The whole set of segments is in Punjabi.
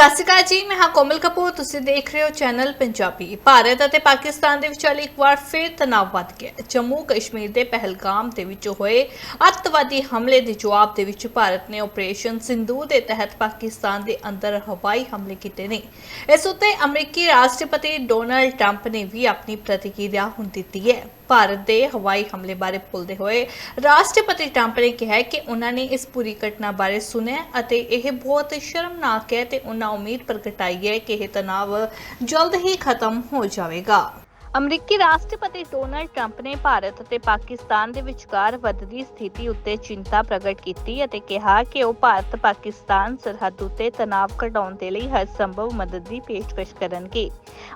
ਸਤਿ ਸ਼੍ਰੀ ਅਕਾਲ ਜੀ, ਮੈਂ ਹਾਂ ਕੋਮਲ ਕਪੂਰ, ਤੁਸੀਂ ਦੇਖ ਰਹੇ ਹੋ ਚੈਨਲ ਪੰਜਾਬੀ। ਭਾਰਤ ਅਤੇ ਪਾਕਿਸਤਾਨ ਦੇ ਵਿਚਾਲੇ ਇੱਕ ਵਾਰ ਫਿਰ ਤਣਾਅ ਵੱਧ ਗਿਆ ਜੰਮੂ ਕਸ਼ਮੀਰ ਦੇ ਪਹਿਲਗਾਮ ਦੇ ਵਿੱਚ ਹੋਏ ਅੱਤਵਾਦੀ ਹਮਲੇ ਦੇ ਜਵਾਬ ਦੇ ਵਿੱਚ ਭਾਰਤ ਨੇ ਆਪਰੇਸ਼ਨ ਸਿੰਧੂ ਦੇ ਤਹਿਤ ਪਾਕਿਸਤਾਨ ਦੇ ਅੰਦਰ ਹਵਾਈ ਹਮਲੇ ਕੀਤੇ ਨੇ। ਇਸ ਉੱਤੇ ਅਮਰੀਕੀ ਰਾਸ਼ਟਰਪਤੀ ਡੋਨਲਡ ਟਰੰਪ ਨੇ ਵੀ ਆਪਣੀ ਪ੍ਰਤੀਕਿਰਿਆ ਹੁਣ ਦਿੱਤੀ ਹੈ। ਭਾਰਤ ਦੇ ਹਵਾਈ ਹਮਲੇ ਬਾਰੇ ਬੋਲਦੇ ਹੋਏ, ਰਾਸ਼ਟਰਪਤੀ ਟਰੰਪ ਨੇ ਕਿਹਾ ਕਿ ਉਹਨਾਂ ਨੇ ਇਸ ਪੂਰੀ ਘਟਨਾ ਬਾਰੇ ਸੁਣਿਆ ਅਤੇ ਇਹ ਬਹੁਤ ਸ਼ਰਮਨਾਕ ਹੈ ਤੇ ਉਹਨਾਂ ਉਮੀਦ ਪ੍ਰਗਟਾਈ ਹੈ ਕਿ ਇਹ ਤਣਾਅ ਜਲਦ ਹੀ ਖਤਮ ਹੋ ਜਾਵੇਗਾ। ਅਮਰੀਕੀ ਰਾਸ਼ਟਰਪਤੀ ਡੋਨਲਡ ਟਰੰਪ ਨੇ ਭਾਰਤ ਅਤੇ ਪਾਕਿਸਤਾਨ ਦੇ ਵਿਚਕਾਰ ਵੱਧਦੀ ਸਥਿਤੀ ਉੱਤੇ ਚਿੰਤਾ ਪ੍ਰਗਟ ਕੀਤੀ ਅਤੇ ਕਿਹਾ ਕਿ ਉਹ ਭਾਰਤ ਪਾਕਿਸਤਾਨ ਸਰਹੱਦ ਉੱਤੇ ਤਣਾਅ ਘਟਾਉਣ ਦੇ ਲਈ ਹਰ ਸੰਭਵ ਮਦਦ ਦੀ ਪੇਸ਼ਕਸ਼ ਕਰਨਗੇ।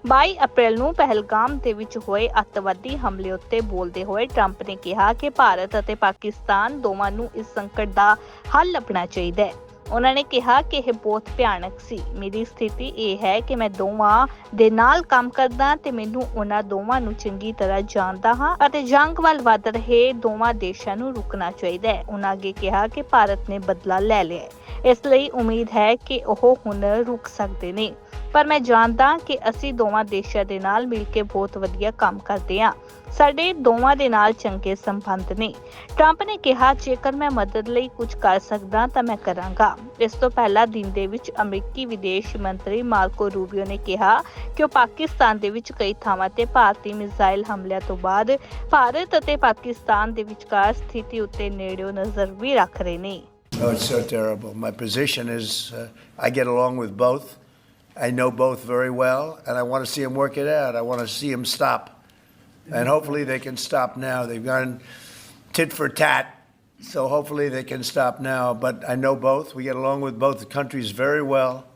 22 ਅਪ੍ਰੈਲ ਨੂੰ ਪਹਿਲਗਾਮ ਦੇ ਵਿੱਚ ਹੋਏ ਅੱਤਵਾਦੀ ਹਮਲੇ ਉੱਤੇ ਬੋਲਦੇ ਹੋਏ ਟਰੰਪ ਨੇ ਕਿਹਾ ਕਿ ਭਾਰਤ ਅਤੇ ਪਾਕਿਸਤਾਨ ਦੋਵਾਂ ਨੂੰ ਇਸ ਸੰਕਟ ਦਾ ਹੱਲ ਲੱਭਣਾ ਚਾਹੀਦਾ ਹੈ। ਉਹਨਾਂ ਨੇ ਕਿਹਾ ਕਿ ਇਹ ਬਹੁਤ ਭਿਆਨਕ ਸੀ। ਮੇਰੀ ਸਥਿਤੀ ਇਹ ਹੈ ਕਿ ਮੈਂ ਦੋਵਾਂ ਦੇ ਨਾਲ ਕੰਮ ਕਰਦਾ ਤੇ ਮੈਨੂੰ ਉਹਨਾਂ ਦੋਵਾਂ ਨੂੰ ਚੰਗੀ ਤਰ੍ਹਾਂ ਜਾਣਦਾ ਹਾਂ ਅਤੇ ਜੰਗ ਵੱਲ ਵੱਧ ਰਹੇ ਦੋਵਾਂ ਦੇਸ਼ਾਂ ਨੂੰ ਰੁਕਣਾ ਚਾਹੀਦਾ ਹੈ। ਉਹਨਾਂ ਅੱਗੇ ਕਿਹਾ ਕਿ ਭਾਰਤ ਨੇ ਬਦਲਾ ਲੈ ਲਿਆ ਹੈ। ਇਸ ਲਈ ਉਮੀਦ ਹੈ ਕਿ ਉਹ ਹੁਣ ਰੁਕ ਸਕਦੇ ਨੇ। ਪਰ ਮੈਂ ਜਾਣਦਾ ਕਿ ਅਸੀਂ ਦੋਵਾਂ ਦੇਸ਼ਾਂ ਦੇ ਨਾਲ ਮਿਲ ਕੇ ਬਹੁਤ ਵਧੀਆ ਕੰਮ ਕਰਦੇ ਹਾਂ। ਸਾਡੇ ਦੋਵਾਂ ਦੇ ਨਾਲ ਚੰਗੇ ਸੰਬੰਧ ਨੇ ਟਰੰਪ ਨੇ ਕਿਹਾ ਜੇਕਰ ਮੈਂ ਮਦਦ ਲਈ ਕੁਝ ਕਰ ਸਕਦਾ ਤਾਂ ਮੈਂ ਕਰਾਂਗਾ ਇਸ ਤੋਂ ਪਹਿਲਾਂ ਦਿਨ ਦੇ ਵਿੱਚ ਅਮਰੀਕੀ ਵਿਦੇਸ਼ ਮੰਤਰੀ ਮਾਰਕੋ ਰੂਬੀਓ ਨੇ ਕਿਹਾ ਕਿ ਉਹ ਪਾਕਿਸਤਾਨ ਦੇ ਵਿੱਚ ਕਈ ਥਾਵਾਂ ਤੇ ਭਾਰਤੀ ਮਿਜ਼ਾਈਲ ਹਮਲਿਆਂ ਤੋਂ ਬਾਅਦ ਭਾਰਤ ਅਤੇ ਪਾਕਿਸਤਾਨ ਦੇ ਵਿਚਕਾਰ ਸਥਿਤੀ ਉੱਤੇ ਨੇੜਿਓਂ ਨਜ਼ਰ ਵੀ ਰੱਖ ਰਹੇ ਨੇ Oh, it's so terrible. My position is uh, I get along with both. I know both very well, and I want to see them work it out. I want to see them stop. And hopefully they can stop now. They've gone tit for tat, so hopefully they can stop now. But I know both. We get along with both countries very well,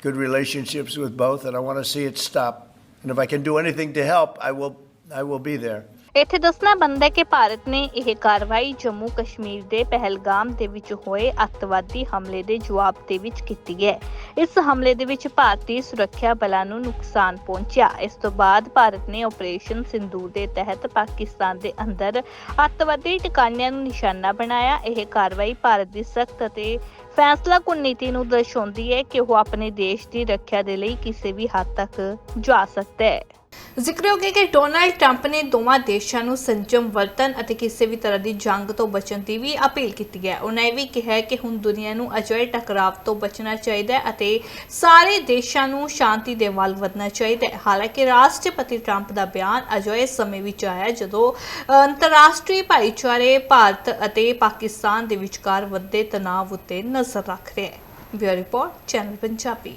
good relationships with both, and I want to see it stop. And if I can do anything to help, I will, I will be there. ਇੱਥੇ ਦੱਸਣਾ ਬਣਦਾ ਹੈ ਕਿ ਭਾਰਤ ਨੇ ਇਹ ਕਾਰਵਾਈ ਜੰਮੂ ਕਸ਼ਮੀਰ ਦੇ ਪਹਿਲਗਾਮ ਦੇ ਵਿੱਚ ਹੋਏ ਅੱਤਵਾਦੀ ਹਮਲੇ ਦੇ ਜਵਾਬ ਦੇ ਵਿੱਚ ਕੀਤੀ ਹੈ। ਇਸ ਹਮਲੇ ਦੇ ਵਿੱਚ ਭਾਰਤੀ ਸੁਰੱਖਿਆ ਬਲਾਂ ਨੂੰ ਨੁਕਸਾਨ ਪਹੁੰਚਿਆ। ਇਸ ਤੋਂ ਬਾਅਦ ਭਾਰਤ ਨੇ ਆਪਰੇਸ਼ਨ ਸਿੰਧੂ ਦੇ ਤਹਿਤ ਪਾਕਿਸਤਾਨ ਦੇ ਅੰਦਰ ਅੱਤਵਾਦੀ ਟਿਕਾਣਿਆਂ ਨੂੰ ਨਿਸ਼ਾਨਾ ਬਣਾਇਆ। ਇਹ ਕਾਰਵਾਈ ਭਾਰਤ ਦੀ ਸਖਤ ਅਤੇ ਫੈਸਲਾ ਕੁਨ ਨੀਤੀ ਨੂੰ ਦਰਸਾਉਂਦੀ ਹੈ ਕਿ ਉਹ ਆਪਣੇ ਦੇਸ਼ ਦੀ ਰੱਖਿਆ ਦੇ ਲਈ ਕਿਸੇ ਵੀ ਹੱਦ ਤੱਕ ਜਾ ਸਕਦਾ ਹੈ। ਜ਼ਿਕਰਯੋਗ ਹੈ ਕਿ ਡੋਨਾਲਡ ਟਰੰਪ ਨੇ ਦੋਵਾਂ ਦੇਸ਼ਾਂ ਨੂੰ ਸੰਜਮ ਵਰਤਨ ਅਤੇ ਕਿਸੇ ਵੀ ਤਰ੍ਹਾਂ ਦੀ ਜੰਗ ਤੋਂ ਬਚਣ ਦੀ ਵੀ ਅਪੀਲ ਕੀਤੀ ਹੈ। ਉਹਨਾਂ ਇਹ ਵੀ ਕਿਹਾ ਕਿ ਹੁਣ ਦੁਨੀਆ ਨੂੰ ਅਜਿਹੇ ਟਕਰਾਵ ਤੋਂ ਬਚਣਾ ਚਾਹੀਦਾ ਹੈ ਅਤੇ ਸਾਰੇ ਦੇਸ਼ਾਂ ਨੂੰ ਸ਼ਾਂਤੀ ਦੇ ਵੱਲ ਵਧਣਾ ਚਾਹੀਦਾ ਹੈ। ਹਾਲਾਂਕਿ ਰਾਸ਼ਟਰਪਤੀ ਟਰੰਪ ਦਾ ਬਿਆਨ ਅਜਿਹੇ ਸਮੇਂ ਵਿੱਚ ਆਇਆ ਜਦੋਂ ਅੰਤਰਰਾਸ਼ਟਰੀ ਭਾਈਚਾਰੇ ਭਾਰਤ ਅਤੇ ਪਾਕਿਸਤਾਨ ਦੇ ਵਿਚਕਾਰ ਵੱਧਦੇ ਤਣਾਅ ਉੱਤੇ ਨਜ਼ਰ ਰੱਖ ਰਿਹਾ ਹੈ। Bureau report, channel Punjabi.